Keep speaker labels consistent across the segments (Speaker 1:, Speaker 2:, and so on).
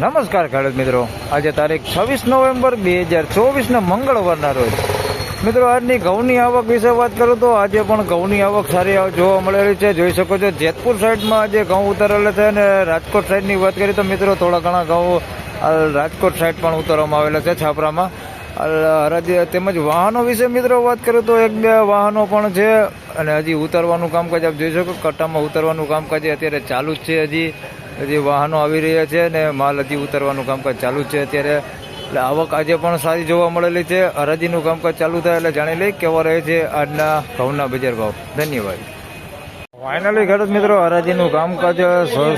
Speaker 1: નમસ્કાર ખેડૂત મિત્રો. આજે તારીખ છવ્વીસ નવેમ્બર બે હજાર ચોવીસના મંગળવારના રોજ. મિત્રો, આજની ઘઉંની આવક વિશે વાત કરું તો આજે પણ ઘઉંની આવક સારી જોવા મળેલી છે. જોઈ શકો છો, જેતપુર સાઈડમાં આજે ઘઉં ઉતારેલા છે અને રાજકોટ સાઈડની વાત કરીએ તો મિત્રો, થોડા ઘણા ઘઉં રાજકોટ સાઈડ પણ ઉતારવામાં આવેલા છે, છાપરામાં. તેમજ વાહનો વિશે મિત્રો વાત કરું તો એક બે વાહનો પણ છે અને હજી ઉતારવાનું કામકાજ આપ જોઈ શકો કટ્ટામાં ઉતારવાનું કામકાજ અત્યારે ચાલુ જ છે હજી. હજી વાહનો આવી રહ્યા છે અને માલ હજી ઉતારવાનું કામકાજ ચાલુ છે અત્યારે. એટલે આવક આજે પણ સારી જોવા મળેલી છે. હરાજીનું કામકાજ ચાલુ થાય એટલે જાણી લઈ કેવા રહે છે આજના ઘઉંના બજાર ભાવ. ધન્યવાદ. ફાઇનલી ખેડૂત મિત્રો, હરાજીનું કામકાજ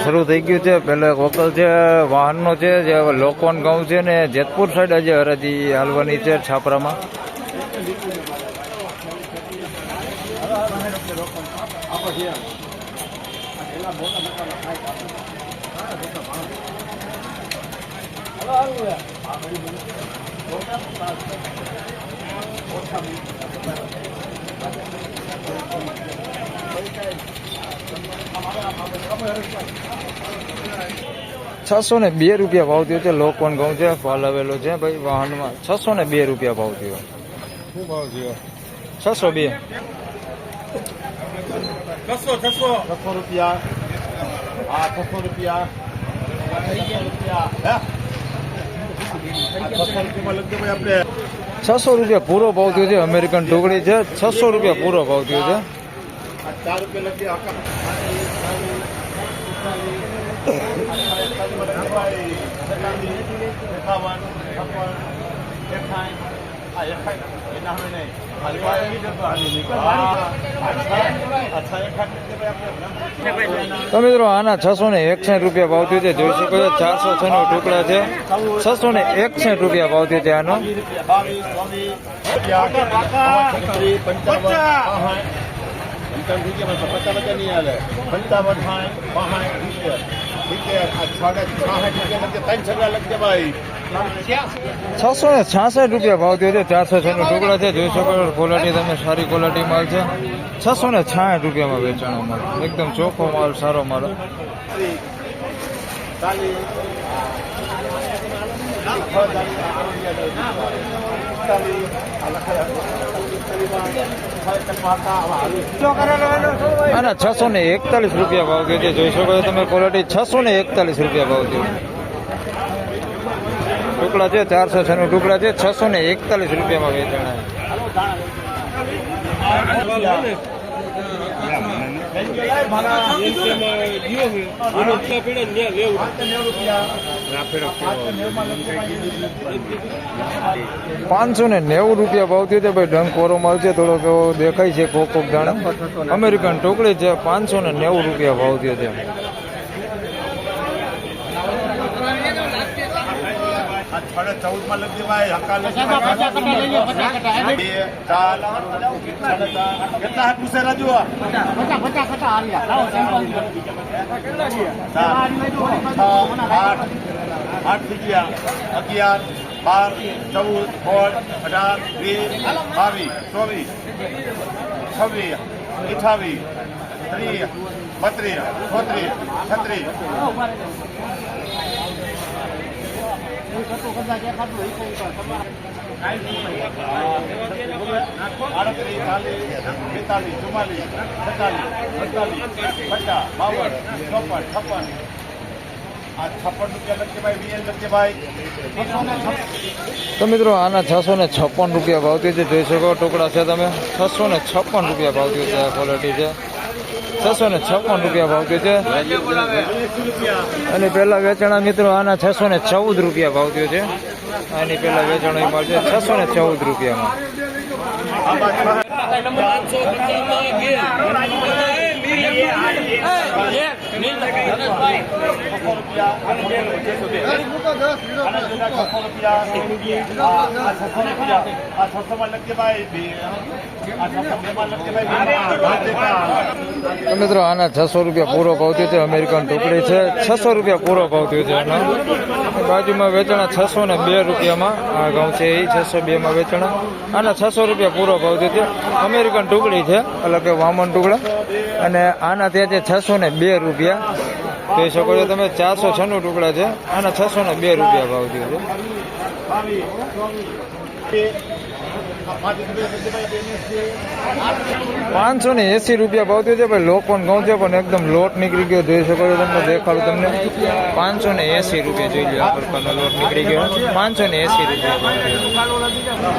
Speaker 1: શરૂ થઈ ગયું છે. પહેલાં વકલ છે, વાહનનો છે, જે લોકોન ઘઉં છે ને જેતપુર સાઈડ આજે હરાજી હાલવાની છે છાપરામાં. છસો ને બે રૂપિયા ભાવ થયો છે. લોકવાન ઘઉં છે ફાલ આવેલો છે ભાઈ વાહનમાં છસો ને બે રૂપિયા ભાવ થયો.
Speaker 2: શું ભાવ થયો?
Speaker 1: છસો બે.
Speaker 2: છસો છસો. છસો રૂપિયા. હા છસો રૂપિયા છસો રૂપિયા
Speaker 1: પૂરો ભાવ થયો છે અમેરિકન ઢોકળી છે છસો રૂપિયા પૂરો ભાવ થયો છે
Speaker 2: રૂપિયા લખીએ આખા એકાવન છપ્પન એકાઈ આ એકાઈ એના હવે નહીં ખાલી વાત એવી જ હતો. હા, અચ્છા એકાઈ આપણે
Speaker 1: તો મિત્રો આના છસો ને એકસઠ રૂપિયા ભાવ થયો છે જોઈ શકો છો ચારસો છ નો ટુકડા છે છસો ને એકસઠ રૂપિયા ભાવ થયો છે આનો
Speaker 2: પંચાવન રૂપિયા પચાસ નહીં હાલે પંચાવન સાઠ પાંસઠ સિત્તેર સિત્તેર આ સાડે છાસઠ રૂપિયા લખજે ત્રણ છગડા લખજે ભાઈ
Speaker 1: છસો ને છાસઠ રૂપિયા ભાવ થયો છે ચારસો છ નો ટુકડા છે જોઈ શકો છો ક્વોલિટી તમે સારી ક્વોલિટી માલ છે. છસો ને છાસઠ રૂપિયામાં વેચાણો માલ એકદમ ચોખ્ખો માલ સારો માલ.
Speaker 2: ચાલીસ
Speaker 1: આના છસો ને એકતાલીસ રૂપિયા ભાવ થયો છે. જોઈ શકો તમે ક્વોલિટી છસો ને એકતાલીસ રૂપિયા ભાવ થયો. ટુકડા છે, ચારસો છ નો ટુકડા છે, છસો ને એકતાલીસ રૂપિયામાં વેચાણા પાંચસો ને નેવું રૂપિયા ભાવ થયો છે ભાઈ ડંકોરો માલ છે થોડોક એવો દેખાય છે કોક કોક દાણા અમેરિકન ટુકડી છે પાંચસો ને નેવું રૂપિયા ભાવ થયો છે
Speaker 2: સાડા ચૌદમાં લખજે ભાઈ. કેટલા હાથ પૂછે રાજુ આ? સાત, છ, આઠ આઠ થઈ અગિયાર, બાર, ચૌદ, સોળ, અઢાર, વીસ, બાવીસ, ચોવીસ, છવ્વીસ, અઠાવીસ, ત્રીસ, બત્રીસ છોત્રીસ છત્રીસ. આડત્રીસ, ચાલીસ, બેતાલીસ, ચુમ્માલીસ, છેતાલીસ અડતાલીસ પચાસ, બાવન, ચોપન, છપ્પન છપ્પન રૂપિયા વીએલ
Speaker 1: તો મિત્રો આના છસો ને છપ્પન રૂપિયા ભાવતી છે. જોઈ શકો ટુકડા છે તમે. છસો ને છપ્પન રૂપિયા ભાવતી છે આ ક્વોલિટી છે. છસો ને છપ્પન રૂપિયા ભાવતી છે. અને પહેલાં વેચાણા મિત્રો આના છસો ને ચૌદ રૂપિયા ભાવતી છે. આની પહેલાં વેચાણ એ માલ છસો ને ચૌદ રૂપિયામાં. મિત્રો, આના છસો રૂપિયા પૂરો ભાવ થયો અમેરિકન ટુકડી છે. છસો રૂપિયા પૂરો ભાવ છે આનો. બાજુમાં વેચાણા છસો ને બે રૂપિયામાં આ ઘઉં છે એ છસો બે માં વેચાણા. આના છસો રૂપિયા પૂરો ભાવ થયો અમેરિકન ટુકડી છે એટલે કે વામન ટુકડા. અને આના ત્યાં છે છસો ને બે રૂપિયા. જોઈ શકો છો તમે, ચારસો છન્નું ટુકડા છે. અને છસો ને બે રૂપિયા ભાવ થયો છે. પાંચસો ને એસી રૂપિયા ભાવ થયો છે ભાઈ. લોકો પણ ઘઉં છે પણ એકદમ લોટ નીકળી ગયો. જોઈ શકો છો તમને, દેખાડું તમને. પાંચસો ને એસી રૂપિયા જોઈ લો પ્રકારનો લોટ નીકળી ગયો. પાંચસો ને એસી રૂપિયા ભાવ થયો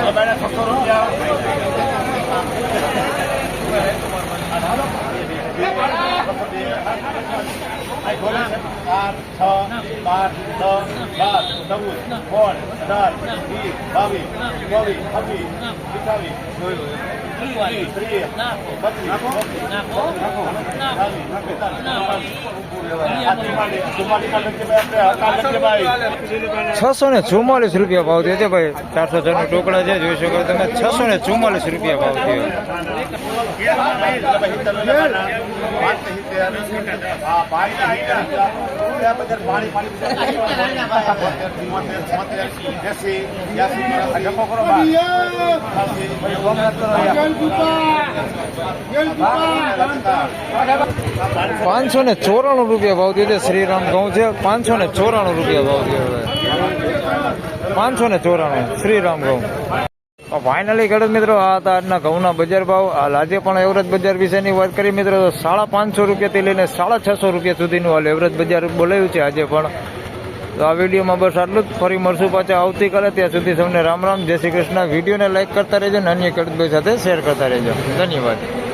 Speaker 2: આ બેને છસો રૂપિયા આઠ છ પાંચ દસ બાર ચૌદ સોળ અઢાર વીસ બાવીસ ચોવીસ છવ્વીસ સત્તાવીસ
Speaker 1: છસો ને ચુમ્માલીસ રૂપિયા ભાવ થયો છે ભાઈ. ચારસો છન્નું ટુકડા છે, જોઈ શકો તમે. છસો ને ચુમ્માલીસ રૂપિયા ભાવ થયો. પાંચસો ને ચોરાણું રૂપિયા ભાવ દીધે શ્રીરામ ઘઉં છે પાંચસો ને ચોરાણું રૂપિયા ભાવ થયો પાંચસો ને ચોરાણું, શ્રીરામ ઘઉં ફાઇનલી ખેડૂત મિત્રો, આ હતા આજના ઘઉંના બજાર ભાવ. આજે પણ એવરેજ બજાર વિશેની વાત કરી મિત્રો સાડા પાંચસો રૂપિયાથી લઈને સાડા છસો રૂપિયા સુધીનું હાલ એવરેજ બજાર બોલાયું છે. આજે પણ તો આ વિડીયોમાં બસ આટલું જ. ફરી મળશું પાછા આવતીકાલે. ત્યાં સુધી સૌને રામ રામ. જય શ્રી કૃષ્ણ. વિડીયોને લાઇક કરતા રહેજો અને અન્ય ખેડૂતભાઈ સાથે શેર કરતા રહેજો. ધન્યવાદ.